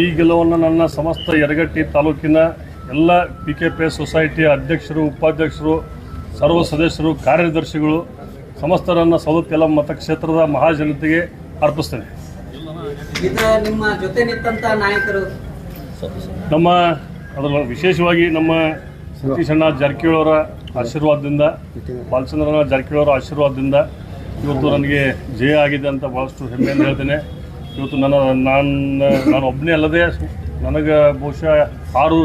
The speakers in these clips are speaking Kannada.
ಈ ಗೆಲುವನ್ನು ನನ್ನ ಸಮಸ್ತ ಯರಗಟ್ಟಿ ತಾಲೂಕಿನ ಎಲ್ಲ ಪಿ ಕೆ ಪಿ ಎಸ್ ಸೊಸೈಟಿಯ ಅಧ್ಯಕ್ಷರು ಉಪಾಧ್ಯಕ್ಷರು ಸರ್ವ ಸದಸ್ಯರು ಕಾರ್ಯದರ್ಶಿಗಳು ಸಮಸ್ತರನ್ನ ಸವಲತ್ತೆಲ್ಲ ಮತಕ್ಷೇತ್ರದ ಮಹಾಜನತೆಗೆ ಅರ್ಪಿಸ್ತೇನೆ. ನಿಮ್ಮ ಅದರ ವಿಶೇಷವಾಗಿ ನಮ್ಮ ಸತೀಶ್ ಅಣ್ಣ ಜಾರಕಿಹೊಳಿ ಆಶೀರ್ವಾದದಿಂದ ಬಾಲಚಂದ್ರನ ಜಾರಕಿಹೊಳಿ ಆಶೀರ್ವಾದದಿಂದ ಇವತ್ತು ನನಗೆ ಜಯ ಆಗಿದೆ ಅಂತ ಭಾಳಷ್ಟು ಹೆಮ್ಮೆಯನ್ನು ಹೇಳ್ತೇನೆ. ಇವತ್ತು ನನ್ನ ನಾನು ನಾನು ಒಬ್ಬನೇ ಅಲ್ಲದೆ ನನಗೆ ಬಹುಶಃ ಆರು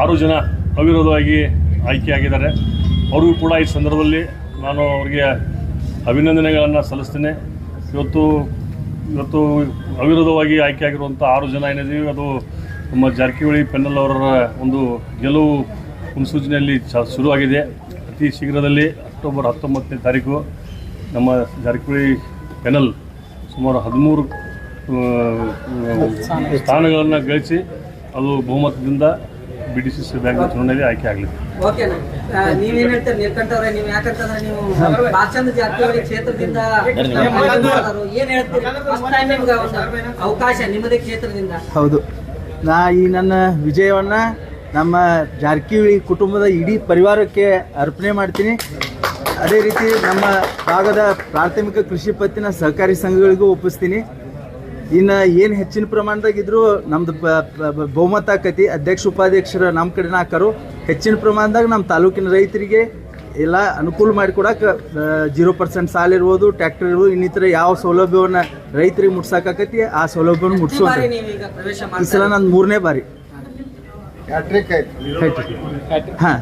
ಆರು ಜನ ಅವಿರೋಧವಾಗಿ ಆಯ್ಕೆಯಾಗಿದ್ದಾರೆ ಅವರಿಗೂ ಕೂಡ ಈ ಸಂದರ್ಭದಲ್ಲಿ ನಾನು ಅವರಿಗೆ ಅಭಿನಂದನೆಗಳನ್ನು ಸಲ್ಲಿಸ್ತೇನೆ. ಇವತ್ತು ಇವತ್ತು ಅವಿರೋಧವಾಗಿ ಆಯ್ಕೆಯಾಗಿರುವಂಥ ಆರು ಜನ ಏನಿದ್ದೀವಿ, ಅದು ನಮ್ಮ ಜಾರಕಿಹೊಳಿ ಪೆನ್ನಲ್ ಅವರ ಒಂದು ಗೆಲುವು ಮುನ್ಸೂಚನೆಯಲ್ಲಿ ಚ, ಶುರುವಾಗಿದೆ. ಅತಿ ಶೀಘ್ರದಲ್ಲಿ ಅಕ್ಟೋಬರ್ ಹತ್ತೊಂಬತ್ತನೇ ತಾರೀಕು ನಮ್ಮ ಜಾರಕಿಹೊಳಿ ಪೆನಲ್ ಸುಮಾರು ಹದಿಮೂರು ಸ್ಥಾನಗಳನ್ನು ಗಳಿಸಿ ಅದು ಬಹುಮತದಿಂದ B D C C bank ಚುನಾವಣೆಯಲ್ಲಿ ಆಯ್ಕೆ ಆಗಲಿದೆ. ಓಕೆನಾ ಆ, ನೀವೇನ್ ಹೇಳ್ತೀರಿ? ನೀಲ್ಕಂಠವ್ರೆ ನೀವು ಯಾಕಂತಂದ್ರೆ ನೀವು ಬಾಲಚಂದ್ರ ಜಾರಕಿಹೊಳಿ ಕ್ಷೇತ್ರದಿಂದ ಏನು ಹೇಳ್ತೀರಿ? ಫಸ್ಟ್ ಟೈಮ್ ನಿಮ್ಗೆ ಒಂದು ಅವಕಾಶ ನಿಮ್ಮದೇ ಕ್ಷೇತ್ರದಿಂದ. ಹೌದು. ನಾ ಈ ನನ್ನ ವಿಜಯವನ್ನು ನಮ್ಮ ಜಾರಕಿಹೊಳಿ ಕುಟುಂಬದ ಇಡೀ ಪರಿವಾರಕ್ಕೆ ಅರ್ಪಣೆ ಮಾಡ್ತೀನಿ. ಅದೇ ರೀತಿ ನಮ್ಮ ಭಾಗದ ಪ್ರಾಥಮಿಕ ಕೃಷಿ ಪತ್ತಿನ ಸಹಕಾರಿ ಸಂಘಗಳಿಗೂ ಒಪ್ಪಿಸ್ತೀನಿ. ಇನ್ನು ಏನು ಹೆಚ್ಚಿನ ಪ್ರಮಾಣದಾಗಿದ್ರು ನಮ್ದು ಪ- ಪ- ಪ- ಬಹುಮತ ಆಕತಿ. ಅಧ್ಯಕ್ಷ ಉಪಾಧ್ಯಕ್ಷರ ನಮ್ಮ ಕಡೆನ ಹಾಕರು. ಹೆಚ್ಚಿನ ಪ್ರಮಾಣದಾಗ ನಮ್ಮ ತಾಲೂಕಿನ ರೈತರಿಗೆ ಎಲ್ಲ ಅನುಕೂಲ ಮಾಡಿಕೊಡಕ್ಕೆ ಜೀರೋ ಪರ್ಸೆಂಟ್ ಸಾಲ ಇರ್ಬೋದು ಟ್ರ್ಯಾಕ್ಟರ್ ಇರ್ಬೋದು ಇನ್ನಿತರ ಯಾವ ಸೌಲಭ್ಯವನ್ನು ರೈತರಿಗೆ ಮುಟ್ಸಕ್ಕಾಕತಿ ಆ ಸೌಲಭ್ಯವನ್ನು ಮುಟ್ಸೋ ಈ ಸಲ ನಾನು ನಂದು ಮೂರನೇ ಬಾರಿ. ಹಾಂ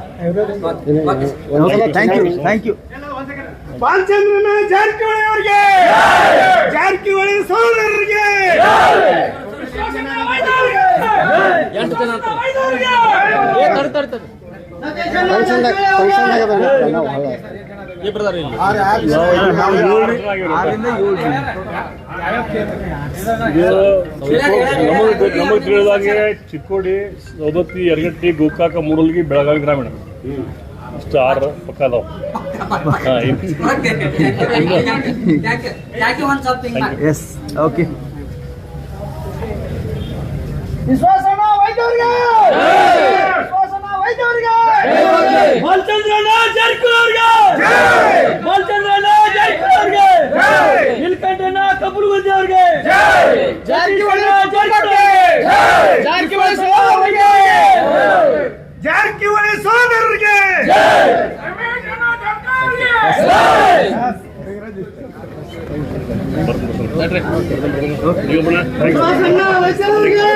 okay thank you thank you ಬಾಲಚಂದ್ರನ Jarkiholi ಅವರಿಗೆ ಜಾರಕಿಹೊಳಿ ಸಹೋದರರಿಗೆ ನಾವು ಜನ ಆರಿಂದ ಏಳು ಜನ ನಮಗೆ ತಿಳಿದಾಗೆ ಚಿಕ್ಕೋಡಿ ಸೌದತ್ತಿ ಯರಗಟ್ಟಿ ಗೋಕಾಕ ಮೂರಲ್ಗಿ ಬೆಳಗಾವಿ ಗ್ರಾಮೀಣ. ಇಷ್ಟು ಆರು ಪಕ್ಕ ಅದಾವ. ಹಾಂ ಯಾಕೆ ಯಾಕೆ ಒಂದ್ ಸ್ವಲ್ಪ ಹಿಂಗ್ ಎಸ್ ಓಕೆ ವಿಶ್ವಾಸನ ವೈದ್ಯವರಿಗೆ ವಿಶ್ವಾಸನ ವೈದ್ಯವರಿಗೆ ಬಾಲಚಂದ್ರನ ಜಾರಕಿಹೊಳಿ ಅವರಿಗೆ ಬಾಲಚಂದ್ರನ ಜಾರಕಿಹೊಳಿ ಅವರಿಗೆ ನೀಲಕಂಠನ ಕಬ್ಬುಲಗುಂದಿ ಅವರಿಗೆ ಜಾರಕಿಹೊಳಿ ಜಾರಕಿಹೊಳಿ ಸಹೋದರರಿಗೆ ಜಾರಕಿಹೊಳಿ ಸಹೋದರರಿಗೆ